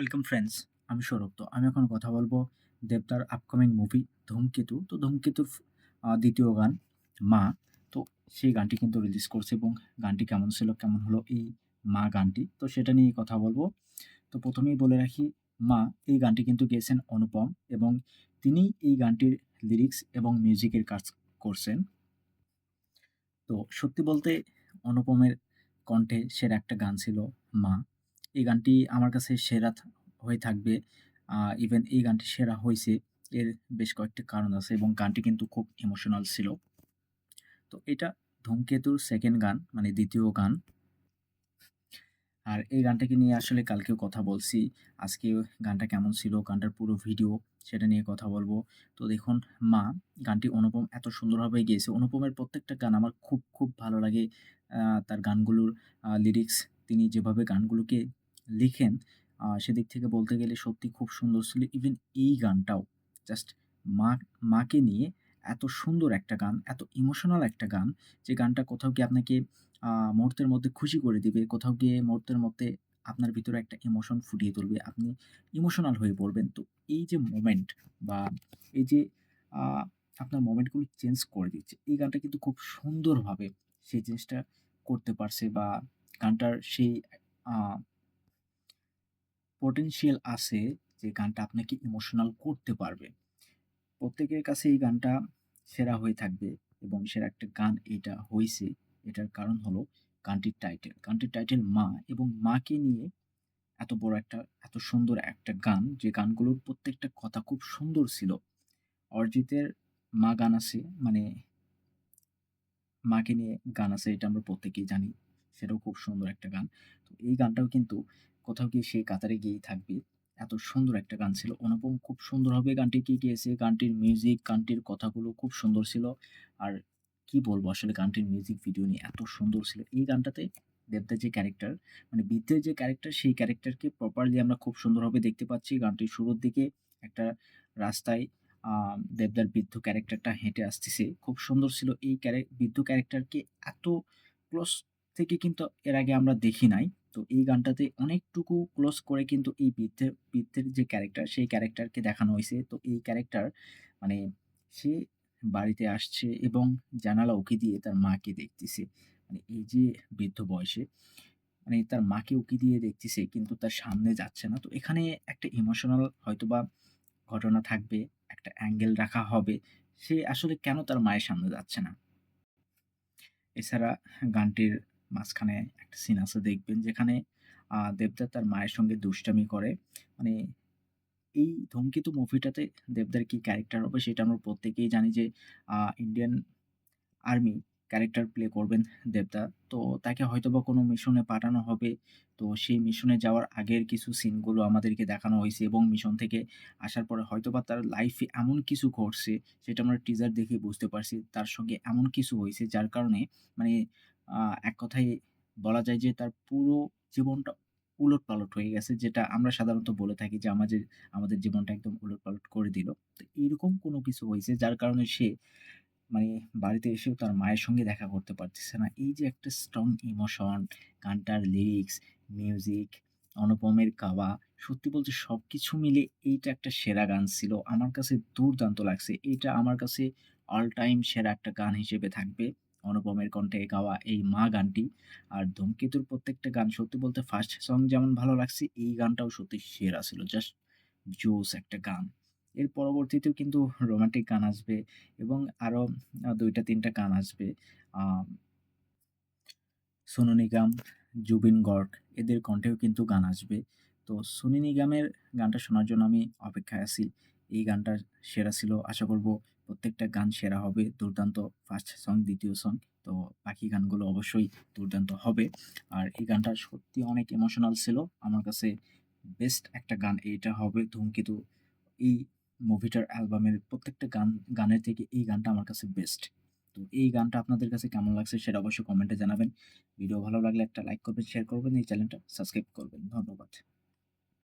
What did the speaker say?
Welcome friends আমি সৌরভ তো। আমি এখন কথা বলব দেবদার আপকামিং মুভি ধূমকেতু। তো ধূমকেতুর দ্বিতীয় গান মা। তো সেই গানটি কিন্তু রিলিজ করছে এবং গানটি কেমন ছিল, কেমন হলো এই মা গানটি? তো সেটা নিয়ে কথা বলব। তো প্রথমেই বলে রাখি, মা এই গানটি কিন্তু গেয়েছেন অনুপম এবং তিনি এই গানটির লিরিক্স এবং মিউজিকের কাজ করছেন। তো সত্যি বলতে অনুপমের কণ্ঠে সেরা একটা গান ছিল মা। এই গানটি আমার কাছে সেরা হয়ে থাকবে। ইভেন এই গানটি সেরা হয়েছে এর বেশ কয়েকটি কারণ আছে এবং গানটি কিন্তু খুব ইমোশনাল ছিল। তো এটা ধূমকেতুর সেকেন্ড গান মানে দ্বিতীয় গান। আর এই গানটাকে নিয়ে আসলে কালকেও কথা বলছি। আজকে গানটা কেমন ছিল, গানটার পুরো ভিডিও সেটা নিয়ে কথা বলব। তো দেখুন, মা, গানটি অনুপম এত সুন্দরভাবে গেয়েছে। অনুপমের প্রত্যেকটা গান আমার খুব খুব ভালো লাগে। তার গানগুলোর লিরিক্স তিনি যেভাবে গানগুলোকে লিখেন সেদিক থেকে বলতে গেলে সত্যি খুব সুন্দর ছিল ইভেন এই গানটাও জাস্ট মা, মাকে নিয়ে এত সুন্দর একটা গান, এত ইমোশনাল একটা গান, যে গানটা কোথাও গিয়ে আপনাকে মুহূর্তের মধ্যে খুশি করে দিবে। কোথাও গিয়ে মুহূর্তের মধ্যে আপনার ভিতরে একটা ইমোশন ফুটিয়ে তুলবে। আপনি ইমোশনাল হয়ে পড়বেন। তো এই যে মোমেন্ট বা এই যে আপনার মোমেন্টগুলো চেঞ্জ করে দিচ্ছে। এই গানটা কিন্তু খুব সুন্দরভাবে সেই জিনিসটা করতে পারছে বা গানটার সেই potential আছে যে গানটা আপনাকে ইমোশনাল করতে পারবে। প্রত্যেকের কাছে এই গানটা সেরা হয়ে থাকবে এবং সেরা একটা গান এটা হয়েছে এটার কারণ হলো গানটির টাইটেল। গানটির টাইটেল 'মা' এবং মাকে নিয়ে এত বড় একটা, এত সুন্দর একটা গান যে গানগুলোর প্রত্যেকটা কথা খুব সুন্দর ছিল। অরিজিতের 'মা' গান আছে মানে মাকে নিয়ে গান আছে, এটা আমরা প্রত্যেকেই জানি। সেটাও খুব সুন্দর একটা গান। তো এই গানটাও কিন্তু কোথাও গিয়ে সেই কাতারে গিয়েই থাকবে। এত সুন্দর একটা গান ছিল। অনুপম খুব সুন্দরভাবে গানটিকে গেয়েছে। গানটির মিউজিক, গানটির কথাগুলো খুব সুন্দর ছিল। আর কি বলব আসলে গানটির মিউজিক ভিডিও নিয়ে এত সুন্দর ছিল। এই গানটাতে দেবদার যে ক্যারেক্টার মানে বৃদ্ধের যে ক্যারেক্টার সেই ক্যারেক্টারকে প্রপারলি আমরা খুব সুন্দরভাবে দেখতে পাচ্ছি। গানটির শুরুর দিকে একটা রাস্তায় দেবদার বৃদ্ধ ক্যারেক্টারটা হেঁটে আসতেছে। খুব সুন্দর ছিল এই ক্যারে বৃদ্ধ ক্যারেক্টারকে এত ক্লোজ থেকে কিন্তু এর আগে আমরা দেখি নাই। তো এই গানটাতে অনেকটুকু ক্লোজ করে কিন্তু এই বৃদ্ধের বৃদ্ধের যে ক্যারেক্টার সেই ক্যারেক্টারকে দেখানো হইছে। তো এই ক্যারেক্টার মানে সে বাড়িতে আসছে এবং জানালা উঁকি দিয়ে তার মাকে দেখতেছে। মানে এই যে বৃদ্ধ বয়সে মানে তার মাকে উঁকি দিয়ে দেখতেছে কিন্তু তার সামনে যাচ্ছে না। তো এখানে একটা ইমোশনাল হয়তোবা ঘটনা থাকবে, একটা অ্যাঙ্গেল রাখা হবে। সে আসলে কেন তার মায়ের সামনে যাচ্ছে না? এছাড়া গানটির মাঝখানে একটা সিন আছে, দেখবেন যেখানে দেবদার তার মায়ের সঙ্গে দুষ্টামি করে। মানে এই 'ধূমকেতু' মুভিটাতে দেবদার কি ক্যারেক্টার হবে সেটা আমরা প্রত্যেকেই জানি যে ইন্ডিয়ান আর্মি ক্যারেক্টার প্লে করবেন দেবদা। তো তাকে হয়তোবা কোনো মিশনে পাঠানো হবে। তো সেই মিশনে যাওয়ার আগের কিছু সিনগুলো আমাদেরকে দেখানো হয়েছে এবং মিশন থেকে আসার পরে হয়তোবা তার লাইফে এমন কিছু ঘটছে, সেটা আমরা টিজার দেখে বুঝতে পারছি। তার সঙ্গে এমন কিছু হয়েছে যার কারণে মানে এক কথায় বলা যায় যে তার পুরো জীবনটা উলটপালট হয়ে গেছে। যেটা আমরা সাধারণত বলে থাকি যে আমাদের আমাদের জীবনটা একদম উলটপালট করে দিল। তো এইরকম কোনো কিছু হয়েছে যার কারণে সে মানে বাড়িতে এসেও তার মায়ের সঙ্গে দেখা করতে পারতেছে না। এই যে একটা স্ট্রং ইমোশন, গানটার লিরিক্স, মিউজিক, অনুপমের গাওয়া, সত্যি বলতে সব কিছু মিলে এইটা একটা সেরা গান ছিল। আমার কাছে দুর্দান্ত লাগছে। এইটা আমার কাছে অল টাইম সেরা একটা গান হিসেবে থাকবে। অনুপমের কণ্ঠে গাওয়া এই 'মা' গানটি। আর 'ধূমকেতুর' প্রত্যেকটা গান সত্যি বলতে ফার্স্ট সং যেমন ভালো লাগছে, এই গানটাও সত্যি সেরা ছিল। জাস্ট জোস একটা গান। এর পরবর্তীতেও কিন্তু রোমান্টিক গান আসবে এবং আরও দুইটা ২ টা ৩ টা গান আসবে। সোনু নিগম, জুবিন গর্গ এদের কণ্ঠেও কিন্তু গান আসবে। তো সোনু নিগমের গানটা শোনার জন্য আমি অপেক্ষায় আছি। এই গানটা সেরা ছিল। আশা করব প্রত্যেকটা গান সেরা হবে। দুর্দান্ত ফার্স্ট সং, দ্বিতীয় সং। তো বাকি গানগুলো অবশ্যই দুর্দান্ত হবে। আর এই গানটা সত্যি অনেক ইমোশনাল ছিল। আমার কাছে বেস্ট একটা গান এইটা হবে 'ধূমকেতু' এই মুভিটার অ্যালবামের প্রত্যেকটা গান গানের থেকে এই গানটা আমার কাছে বেস্ট। তো এই গানটা আপনাদের কাছে কেমন লাগছে সেটা অবশ্যই কমেন্টে জানাবেন। ভিডিও ভালো লাগলে একটা লাইক করবেন, শেয়ার করবেন, এই চ্যানেলটা সাবস্ক্রাইব করবেন। ধন্যবাদ।